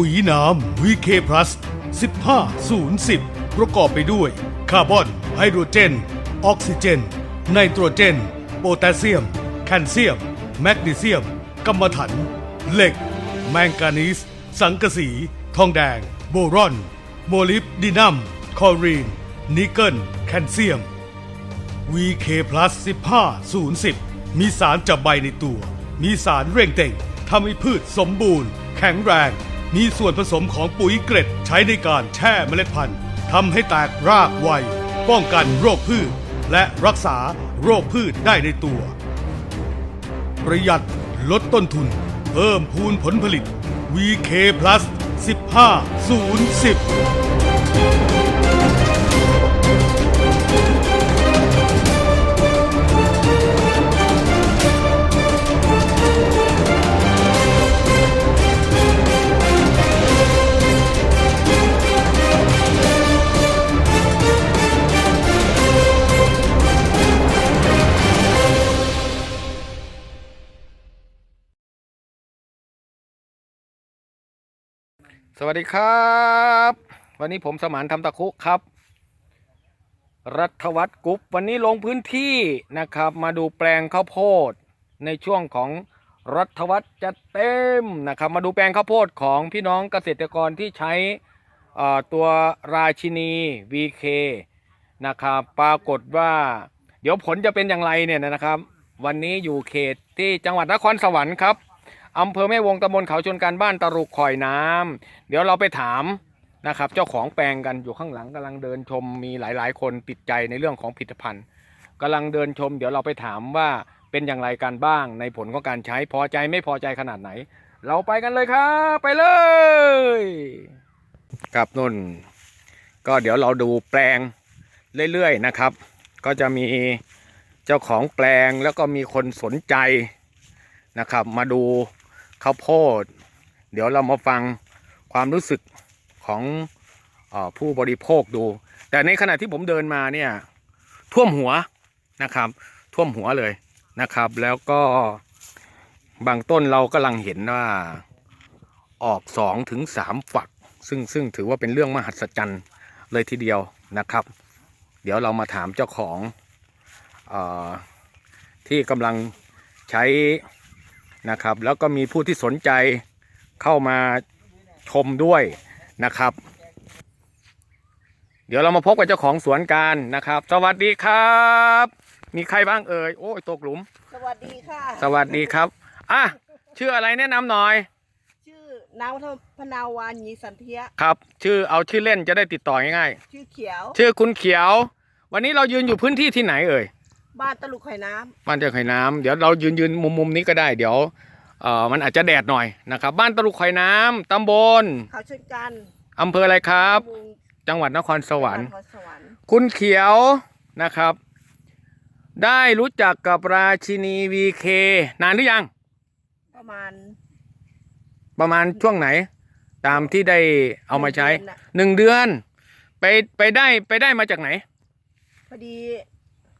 ปุ๋ยน้ำ VK Plus 15 0 10 ประกอบไปด้วย คาร์บอน ไฮโดรเจน ออกซิเจน ไนโตรเจน โพแทสเซียม แคลเซียม แมกนีเซียมกัมมันถัน เหล็ก แมงกานีส สังกะสี ทองแดง โบรอน โมลิบดินัม คอรีน นิกเกิล แคลเซียม VK Plus 15 010 มีสารจับใบในตัว มีสารเร่งเต่งทำให้พืชสมบูรณ์ แข็งแรง มีส่วนผสมของปุ๋ยเกร็ดใช้ในการแช่เมล็ดพันธุ์ทำให้แตกรากไว ป้องกันโรคพืช และรักษาโรคพืชได้ในตัว ประหยัดลดต้นทุน เพิ่มพูนผลผลิต VK Plus 15 0 10 สวัสดีครับ วันนี้ผมสมานทำตะคุครับ รัฐวัฒน์กรุ๊ปวันนี้ลงพื้นที่นะครับ มาดูแปลงข้าวโพดในช่วงของรัฐวัฒน์จะเต็มนะครับ มาดูแปลงข้าวโพดของพี่น้องเกษตรกรที่ใช้ตัวราชินี VK นะครับ ปรากฏว่า เดี๋ยวผลจะเป็นอย่างไรเนี่ยนะครับ วันนี้อยู่เขตที่จังหวัดนครสวรรค์ครับ อำเภอแม่วงตำบลเขาชนการบ้านตะรุกข่อยน้ำเดี๋ยวเราไปถามนะครับ เจ้าของแปลงกันอยู่ข้างหลังกำลังเดินชมมีหลาย ๆ คนติดใจในเรื่องของผลิตภัณฑ์กำลังเดินชม เดี๋ยวเราไปถามว่าเป็นอย่างไรกันบ้างในผลของการใช้พอใจไม่พอใจขนาดไหน เราไปกันเลยครับไปเลย ครับนุ่น ก็เดี๋ยวเราดูแปลงเรื่อยๆนะครับ ก็จะมีเจ้าของแปลงแล้วก็มีคนสนใจนะครับ มาดู ข้าวโพด เดี๋ยวเรามาฟังความรู้สึกของอผู้บริโภคดู แต่ในขณะที่ผมเดินมาเนี่ยท่วมหัวนะครับ ท่วมหัวเลยนะครับ แล้วก็บางต้นเรากำลังเห็นว่าออกสองถึงสามฝัก ซึ่งซึ่งถือว่าเป็นเรื่องมหัศจรรย์เลยทีเดียวนะครับ เดี๋ยวเรามาถามเจ้าของอที่กำลังใช้ นะครับ แล้วก็มีผู้ที่สนใจเข้ามาชมด้วยนะครับ เดี๋ยวเรามาพบกับเจ้าของสวนกันนะครับ สวัสดีครับ มีใครบ้างเอ่ยโอ้ยตกหลุม สวัสดีค่ะ สวัสดีครับอะชื่ออะไรแนะนำหน่อย ชื่อนางวัฒนพนาวานยีสันเทีย ครับ ชื่อเอาชื่อเล่นจะได้ติดต่อง่ายชื่อเขียว ๆ ชื่อคุณเขียว วันนี้เรายืนอยู่พื้นที่ที่ไหนเอ่ย บ้านตะลุกไข่น้บ้านเจ้าไข่น้ำเดี๋ยวเรายืนยืนมุมมุมนี้ก็ได้เดี๋ยวเอ่อมันอาจจะแดดหน่อยนะครับ บ้านตะลุกไข่น้ำตำบลำเขาเช่นกันอำเภออะไรครับมุงจังหวัดนครสวรรค์นครสวรรค์คุณเขียวนะครับ ได้รู้จักกับราชินี VK นานหรือยัง ประมาณประมาณช่วงไหน ตามที่ได้เอามาใช้หนึ่งเดือนน่ะหนึ่งเดือน ไปไปได้ไปได้มาจากไหน พอดี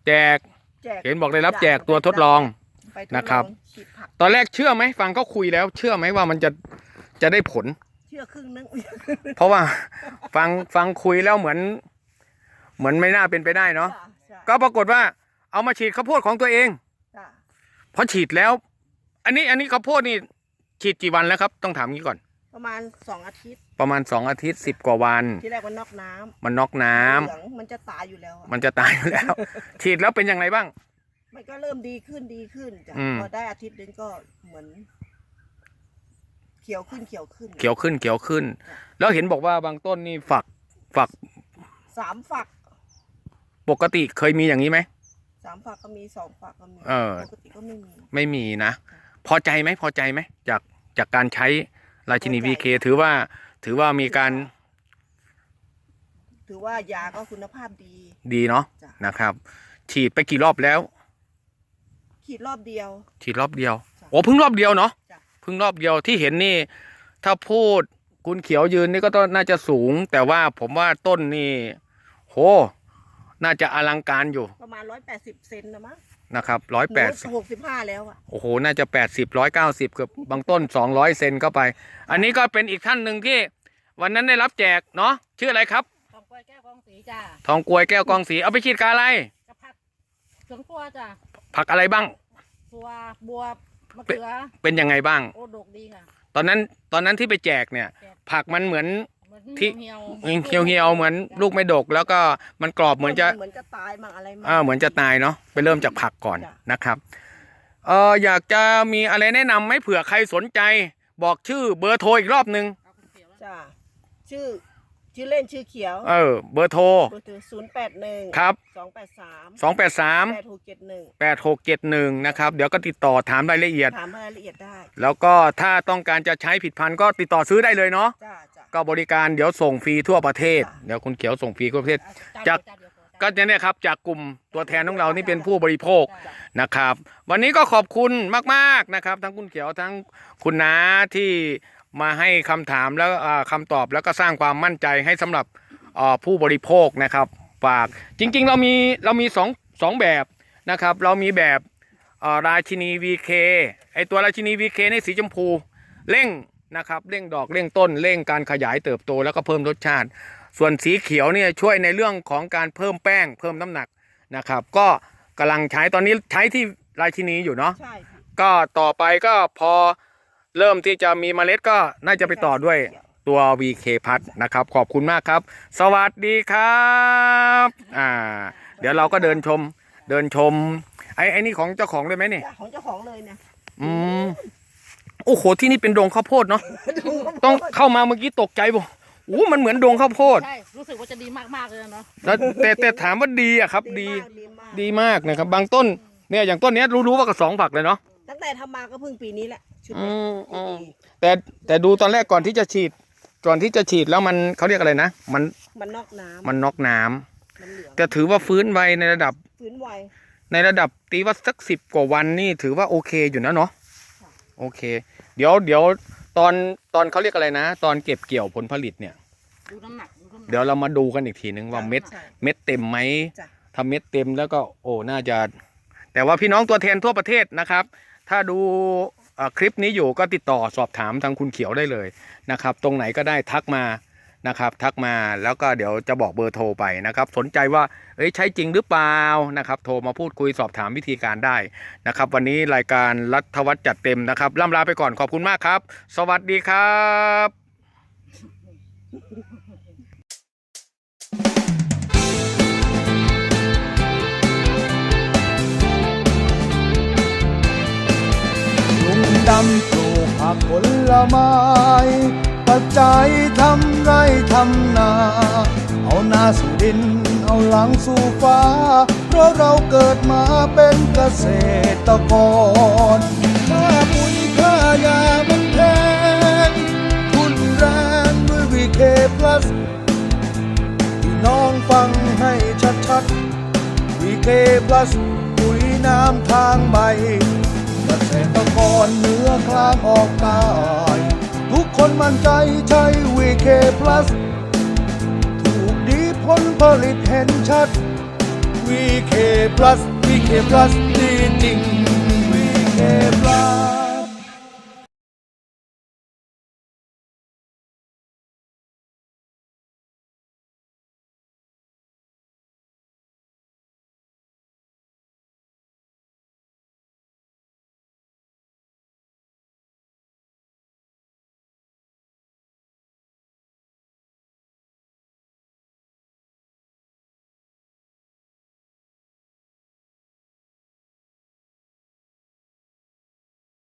แจกแจกเห็นบอกได้รับแจกตัวทดลอง ไปทดลองนะครับ ฉีดผักตอนแรกเชื่อไหมฟังเขาคุยแล้ว เชื่อไหมว่ามันจะจะได้ผล เชื่อครึ่งนึง เพราะว่า ฟังฟังคุยแล้วเหมือน เหมือนไม่น่าเป็นไปได้เนาะจ้ะใช่ก็ปรากฏว่าเอามาฉีดข้าวโพดของตัวเองจ้ะพอฉีดแล้ว อันนี้อันนี้ข้าวโพดนี่ฉีดกี่วันแล้วครับ ต้องถามงี้ก่อน ประมาณสองอาทิตย์ ประมาณสองอาทิตย์สิบกว่าวัน ที่แรกมันนอกน้ำมันน็อกน้ำเหลืองมันจะตายอยู่แล้วอะมันจะตายอยู่แล้ว ฉีดแล้วเป็นยังไงบ้าง มันก็เริ่มดีขึ้นดีขึ้นจ้ะอืม พอได้อาทิตย์นึงก็เหมือน เขียวขึ้นเขียวขึ้นเขียวขึ้นเขียวขึ้น แล้วเห็นบอกว่าบางต้นนี่ฝักฝักสามฝักปกติเคยมีอย่างนี้ไหม สามฝักก็มีสองฝักก็มีเออ ปกติก็ไม่มี ไม่มีนะ พอใจไหมพอใจไหมจากจากการใช้ ราชินีพอใจวีเคถือว่าถือว่ามีการถือว่ายาก็คุณภาพดี ดีเนาะจ้ะ นะครับ ฉีดไปกี่รอบแล้ว ขีดรอบเดียว ฉีดรอบเดียว จ้ะโอ้เพิ่งรอบเดียวเนาะจ้ะ เพิ่งรอบเดียวที่เห็นนี่ ถ้าพูดคุณเขียวยืนนี่ก็ต้องน่าจะสูง แต่ว่าผมว่าต้นนี่ โห น่าจะอลังการอยู่ ประมาณร้อยแปดสิบเซนนะมั้ง นะครับร้อยแปดหกสิบห้าแล้วอะโอ้โห น่าจะ80 190เกือบบางต้น200เซนเข้าไป อันนี้ก็เป็นอีกท่านหนึ่งที่ วันนั้นได้รับแจกเนาะชื่ออะไรครับ ทองกล้วยแก้วกองสีจ้าทองกลวยแก้วกองสีเอาไปฉีดกาอะไรกระพัดสวนครัวจ้าผักอะไรบ้างตัวบวบมะเขือเป็นยังไงบ้าง โอดกดีค่ะ ตอนนั้นตอนนั้นที่ไปแจกเนี่ย ผักมันเหมือนเหมือน ที่ เหี่ยวเหี่ยวเหี่ยวๆเหมือนลูกไม่ดก แล้วก็มันกรอบเหมือนจะ เหมือนจะตายมั่งอะไรมั่ง อ่าเหมือนจะตายเนาะไปเริ่มจากผักก่อนจ้ะ นะครับเอออยากจะมีอะไรแนะนำไหมเผื่อใครสนใจ บอกชื่อเบอร์โทรอีกรอบนึงเอาคนเขียวแล้วจ้าชื่อชื่อเล่นชื่อเขียวเออเบอร์โทรเบอร์โทรศูนย์แปดหนึ่งครับ สองแปดสาม283 แปดหกเจ็ดหนึ่ง8671 นะครับ เดี๋ยวก็ติดต่อถามรายละเอียด ถามรายละเอียดได้แล้วก็ถ้าต้องการจะใช้ผิดพันธุ์ก็ติดต่อซื้อได้เลยเนาะจ้าจ้า ก็บริการเดี๋ยวส่งฟรีทั่วประเทศจ้ะเดี๋ยวคุณเขียวส่งฟรีทั่วประเทศเอาจากเดียวเดียวก็จะเนี่ยครับจากกลุ่มตัวแทนของเรานี่เป็นผู้บริโภคจ้ะนะครับ วันนี้ก็ขอบคุณมากๆนะครับ ทั้งคุณเขียวทั้งคุณน้าที่มาให้คำถามแล้วอ่าคำตอบแล้วก็สร้างความมั่นใจให้สำหรับอ่าผู้บริโภคนะครับฝากจริงๆเรามีเรามีสองสองแบบนะครับ เรามีแบบอ่าราชินี VK ไอตัวราชินี VK นี่สีชมพูเร่ง นะครับเร่งดอกเร่งต้นเร่งการขยายเติบโตแล้วก็เพิ่มรสชาติ ส่วนสีเขียวเนี่ยช่วยในเรื่องของการเพิ่มแป้งเพิ่มน้ำหนักนะครับ ก็กำลังใช้ตอนนี้ใช้ที่ราชินีอยู่เนาะใช่ค่ะก็ต่อไปก็พอเริ่มที่จะมีเมล็ดก็น่าจะไปต่อด้วยตัว VK พัดนะครับ ขอบคุณมากครับ สวัสดีครับอ่าเดี๋ยวเราก็เดินชมเดินชมไอ้ไอ้นี่ของเจ้าของด้วยไหมนี่จ้ะของเจ้าของเลยเนี่ยอืม โอ้โหที่นี่เป็นดงข้าวโพดเนาะต้องเข้ามาเมื่อกี้ตกใจบ่โอ้มันเหมือนดงข้าวโพด ใช่ รู้สึกว่าจะดีมากๆเลยเนาะแล้วแต่แต่ถามว่าดีอะครับดีมากดีมากดีมากนะครับ บางต้นเนี่ยอย่างต้นเนี้ยรู้ๆว่าก็สองฝักเลยเนาะตั้งแต่ทำมาก็เพิ่งปีนี้แหละชุดอืนี้มอืมแต่แต่ดูตอนแรกก่อนที่จะฉีด ก่อนที่จะฉีดแล้วมันเขาเรียกอะไรนะมันมันนอกน้ำมันน็อกน้ำมันเหลืองแต่ถือว่าฟื้นไวในระดับฟื้นไวในระดับตีว่าสักสิบกว่าวันนี่ถือว่าโอเคอยู่นะเนาะโอเค เดี๋ยวเดี๋ยวตอนตอนเขาเรียกอะไรนะ ตอนเก็บเกี่ยวผลผลิตเนี่ย ดูน้ำหนักดูน้ำหนัก เดี๋ยวเรามาดูกันอีกทีนึงว่าเม็ดใช่ เม็ดเต็มไหมจ้ะ ถ้าเม็ดเต็มแล้วก็โอ้น่าจะ แต่ว่าพี่น้องตัวแทนทั่วประเทศนะครับ ถ้าดูเอ่อคลิปนี้อยู่ก็ติดต่อสอบถามทางคุณเขียวได้เลยนะครับ ตรงไหนก็ได้ทักมา นะครับ ทักมาแล้วก็เดี๋ยวจะบอกเบอร์โทรไปนะครับ สนใจว่าเอ้ยใช่จริงหรือเปล่านะครับ โทรมาพูดคุยสอบถามวิธีการได้นะครับ วันนี้รายการรัฐวัฒน์จัดเต็มนะครับล่ำลาไปก่อนขอบคุณมากครับ สวัสดีครับลุงดำปลูกผักผลไม้ ปัจจัยทำไรทำนา เอาหน้าสู่ดิน เอาหลังสู่ฟ้า เพราะเราเกิดมาเป็นเกษตรกรค่าปุ๋ยค่ายามันแพงทุนแรงด้วยวีเคพลัสพี่น้องฟังให้ชัดๆวีเคพลัสปุ๋ยน้ำทางใบเกษตรกรเหนือกลางออกใตาย ทุกคนมั่นใจใช้วีเคพลัสถูกดีผลผลิตเห็นชัดวีเคพลัสวีเคพลัสดีจริงวีเคพลัส